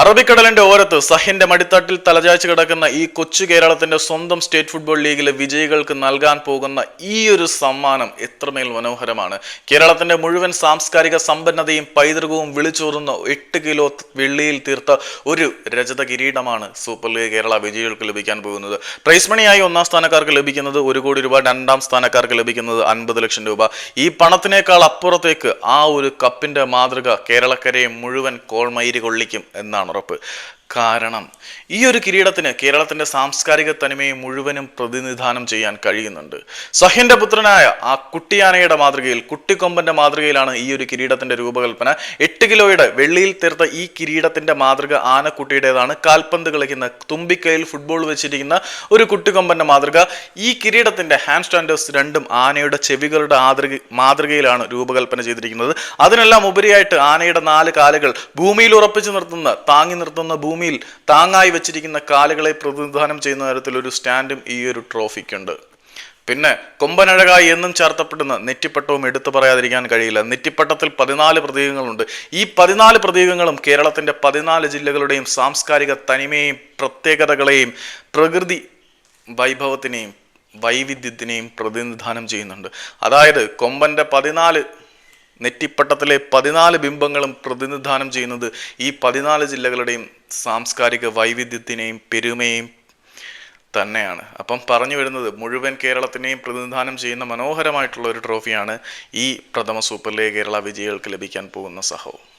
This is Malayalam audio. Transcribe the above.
അറബിക്കടലിന്റെ ഓരത്ത് സഹിന്റെ മടിത്തട്ടിൽ തലചായ്ച്ച് കിടക്കുന്ന ഈ കൊച്ചു കേരളത്തിന്റെ സ്വന്തം സ്റ്റേറ്റ് ഫുട്ബോൾ ലീഗിലെ വിജയികൾക്ക് നൽകാൻ പോകുന്ന ഈ ഒരു സമ്മാനം എത്രമേൽ മനോഹരമാണ്. കേരളത്തിന്റെ മുഴുവൻ സാംസ്കാരിക സമ്പന്നതയും പൈതൃകവും വിളിച്ചോറുന്ന എട്ട് കിലോ വെള്ളിയിൽ തീർത്ത ഒരു രജത കിരീടമാണ് സൂപ്പർ ലീഗ് കേരള വിജയികൾക്ക് ലഭിക്കാൻ പോകുന്നത്. പ്രൈസ് മണിയായി ഒന്നാം സ്ഥാനക്കാർക്ക് ലഭിക്കുന്നത് ഒരു കോടി രൂപ രണ്ടാം സ്ഥാനക്കാർക്ക് ലഭിക്കുന്നത് അൻപത് ലക്ഷം രൂപ. ഈ പണത്തിനേക്കാൾ അപ്പുറത്തേക്ക് ആ ഒരു കപ്പിന്റെ മാതൃക കേരളക്കരയെ മുഴുവൻ കോൾമയിരി കൊള്ളിക്കും എന്നാണ് camera കാരണം ഈ ഒരു കിരീടത്തിന് കേരളത്തിന്റെ സാംസ്കാരിക തനിമയെ മുഴുവനും പ്രതിനിധാനം ചെയ്യാൻ കഴിയുന്നുണ്ട്. സഹ്യന്റെ പുത്രനായ ആ കുട്ടിയാനയുടെ മാതൃകയിൽ കുട്ടിക്കൊമ്പന്റെ മാതൃകയിലാണ് ഈ ഒരു കിരീടത്തിന്റെ രൂപകൽപ്പന. എട്ട് കിലോയുടെ വെള്ളിയിൽ തീർത്ത ഈ കിരീടത്തിന്റെ മാതൃക ആനക്കുട്ടിയുടേതാണ്. കാൽപന്ത് കളിക്കുന്ന തുമ്പിക്കൈയിൽ ഫുട്ബോൾ വെച്ചിരിക്കുന്ന ഒരു കുട്ടിക്കൊമ്പന്റെ മാതൃക. ഈ കിരീടത്തിന്റെ ഹാൻഡ് സ്റ്റാൻഡേഴ്സ് രണ്ടും ആനയുടെ ചെവികളുടെ ആതൃക മാതൃകയിലാണ് രൂപകൽപ്പന ചെയ്തിരിക്കുന്നത്. അതിനെല്ലാം ഉപരിയായിട്ട് ആനയുടെ നാല് കാലുകൾ ഭൂമിയിൽ ഉറപ്പിച്ചു നിർത്തുന്ന താങ്ങി നിർത്തുന്ന ഭൂമിയിൽ താങ്ങായി വെച്ചിരിക്കുന്ന കാലുകളെ പ്രതിനിധാനം ചെയ്യുന്ന തരത്തിൽ ഒരു സ്റ്റാൻഡും ഈ ഒരു ട്രോഫിക്കുണ്ട്. പിന്നെ കൊമ്പനഴകായി എന്നും ചേർത്തപ്പെടുന്ന നെറ്റിപ്പട്ടവും എടുത്തു പറയാതിരിക്കാൻ കഴിയില്ല. നെറ്റിപ്പട്ടത്തിൽ പതിനാല് പ്രതീകങ്ങളുണ്ട്. ഈ പതിനാല് പ്രതീകങ്ങളും കേരളത്തിന്റെ പതിനാല് ജില്ലകളുടെയും സാംസ്കാരിക തനിമയെയും പ്രത്യേകതകളെയും പ്രകൃതി വൈഭവത്തിനെയും വൈവിധ്യത്തിനെയും പ്രതിനിധാനം ചെയ്യുന്നുണ്ട്. അതായത് കൊമ്പന്റെ പതിനാല് നെറ്റിപ്പട്ടത്തിലെ പതിനാല് ബിംബങ്ങളും പ്രതിനിധാനം ചെയ്യുന്നത് ഈ പതിനാല് ജില്ലകളുടെയും സാംസ്കാരിക വൈവിധ്യത്തിനെയും പെരുമയെയും തന്നെയാണ്. അപ്പം പറഞ്ഞു വരുന്നത് മുഴുവൻ കേരളത്തിനെയും പ്രതിനിധാനം ചെയ്യുന്ന മനോഹരമായിട്ടുള്ള ഒരു ട്രോഫിയാണ് ഈ പ്രഥമ സൂപ്പർ ലീഗ് കേരള വിജയികൾക്ക് ലഭിക്കാൻ പോകുന്ന സഹവും